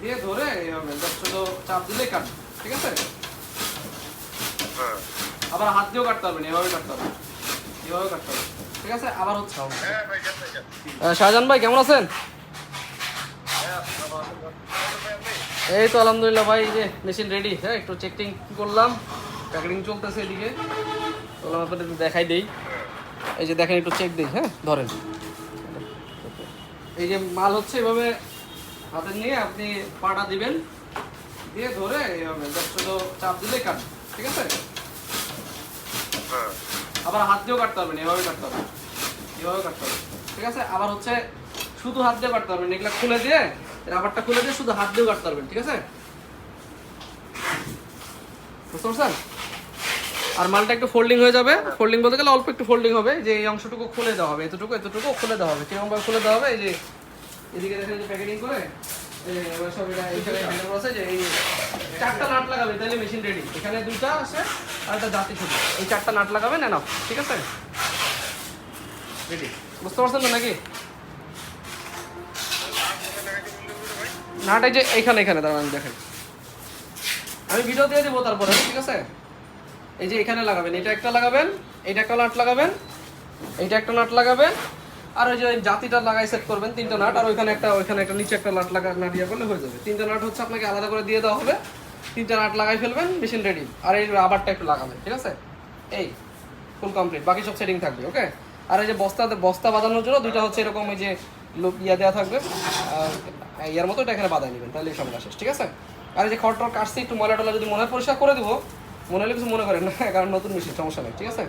দিয়ে ধরে এইভাবে জাস্ট শুধু চাপ দিলেই কাটবে ঠিক আছে? হ্যাঁ। আবার হাত দিয়েও কাটতে পারবেন এভাবে কাটতে হবে এভাবে কাটতে হবে ঠিক আছে? আবার হচ্ছে হ্যাঁ শাহজাহান ভাই কেমন আছেন? এই তো আলহামদুলিল্লাহ ভাই যে মেশিন রেডি হ্যাঁ একটু চেকিং করলাম প্যাকেটিং চলতেছে এদিকে। চললাম আপনাদের একটু দেখাই দেই। এই যে দেখেন একটু চেক দিই হ্যাঁ ধরেন। এই যে মাল হচ্ছে এভাবে হাতে নিয়ে আপনি পাটা দিবেন দিয়ে ধরে এইভাবে শুধু চাপ দিলেই কাটবে ঠিক আছে? হ্যাঁ। আবার হাত দিয়েও কাটতে পারবেন এভাবে কাটতে হবে এভাবে কাটতে হবে ঠিক আছে? আবার হচ্ছে শুধু হাত দিয়ে কাটতে পারবেন এগুলা খুলে দিয়ে রাবারটা খুলে দিয়ে শুধু হাত দিয়েও কাটতে পারবেন ঠিক আছে? বুঝতে পারছেন? আর মালটা একটু ফোল্ডিং হয়ে যাবে ফোল্ডিং বলতে গেলে অল্প একটু ফোল্ডিং হবে যে এই অংশটুকু খুলে দেওয়া হবে এতটুকু এতটুকু খুলে দেওয়া হবে কীরকম ভাবে খুলে দেওয়া হবে এই যে এদিকে দেখেন যে প্যাকেটিং করে এবার সব এটা এইখানে হ্যান্ডেল আছে যে এই চারটা নাট লাগাবে তাহলে মেশিন রেডি এখানে দুইটা আছে আর একটা জাতি ছোট এই চারটা নাট লাগাবেন না ঠিক আছে? রেডি বুঝতে পারছেন তো নাকি? নাট এই যে এইখানে এখানে দাঁড়ান আমি দেখেন আমি ভিডিও দিয়ে দেবো তারপরে ঠিক আছে? এই যে এখানে লাগাবেন এটা একটা লাগাবেন এইটা একটা নাট লাগাবেন এইটা একটা নাট লাগাবেন আর ওই যে জাতিটা লাগাই সেট করবেন, তিনটা নাট, আর ওইখানে একটা ওইখানে একটা নিচে একটা নাট লাগা নাট ইয়ে করলে হয়ে যাবে। তিনটা নাট হচ্ছে আপনাকে আলাদা করে দিয়ে দেওয়া হবে। তিনটা নাট লাগাই ফেলবেন মেশিন রেডি আর এই রাবারটা একটু লাগাবেন, ঠিক আছে? এই ফুল কমপ্লিট বাকি সব সেটিং থাকবে ওকে আর এই যে বস্তা বস্তা বাঁধানোর জন্য দুইটা হচ্ছে এরকম ওই যে লোক ইয়া দেওয়া থাকবে। ইয়ার মতো এটা এখানে বাঁধাই নেবেন তাহলে এই শেষ, ঠিক আছে? আর এই যে খড় টড় কাটছি, একটু ময়লা টলা যদি মনে হয় পরিষ্কার করে দিব, মনে হলে কিছু মনে করেন না, কারণ নতুন মেশিন সমস্যা নেই, ঠিক আছে?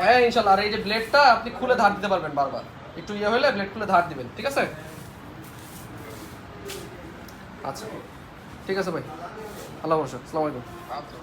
হ্যাঁ ইনশাল্লাহ। আর এই যে ব্লেডটা আপনি খুলে ধার দিতে পারবেন বারবার। একটু ইয়ে হলে ব্লেড খুলে ধার দিবেন ঠিক আছে? আচ্ছা। ঠিক আছে ভাই। আল্লাহ বসো আসসালামু আলাইকুম। আচ্ছা।